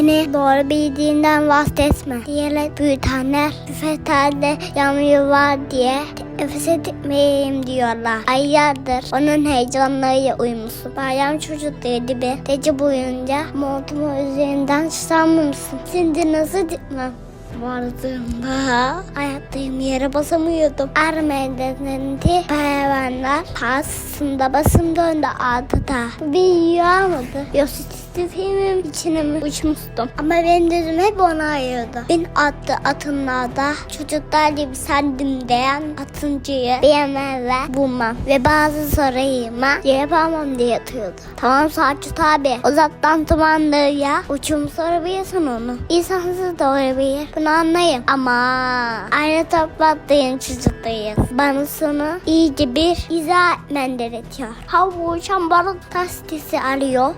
Beni doğru bildiğinden vazgeçme. Diyerek büyütenler büfetlerde yanıyor var diye nefes etmeyeyim diyorlar. Aylardır onun heyecanlarıyla uyumuşsun. Bayram çocuk dedi bir gece boyunca montumu üzerinden çıkarmamışsın. Şimdi nasıl gitmem? Vardığımda ayaktayım yere basamıyordum. Ermenilendi hayvanlar karşısında basım döndü. Bu bir? Yoksa çizgi filmin içine mi uçmuştum? Ama benim gözüm hep ona ayırdı. Bin attı atınlarda çocuklar gibi sendim diyen atıncıyı BMW bulmam. Ve bazı sorularıma yapamam diye yatıyordu. Tamam Sarçut abi uzaktan ya uçum sorabilirsin onu. İnsansız da olabilir. Bunu anlayın. Ama aynı toplattığın çocuktayız. Bana sonu iyice bir izah etmen gerekiyor. Ha bu uçan balık taşıtısı arıyor.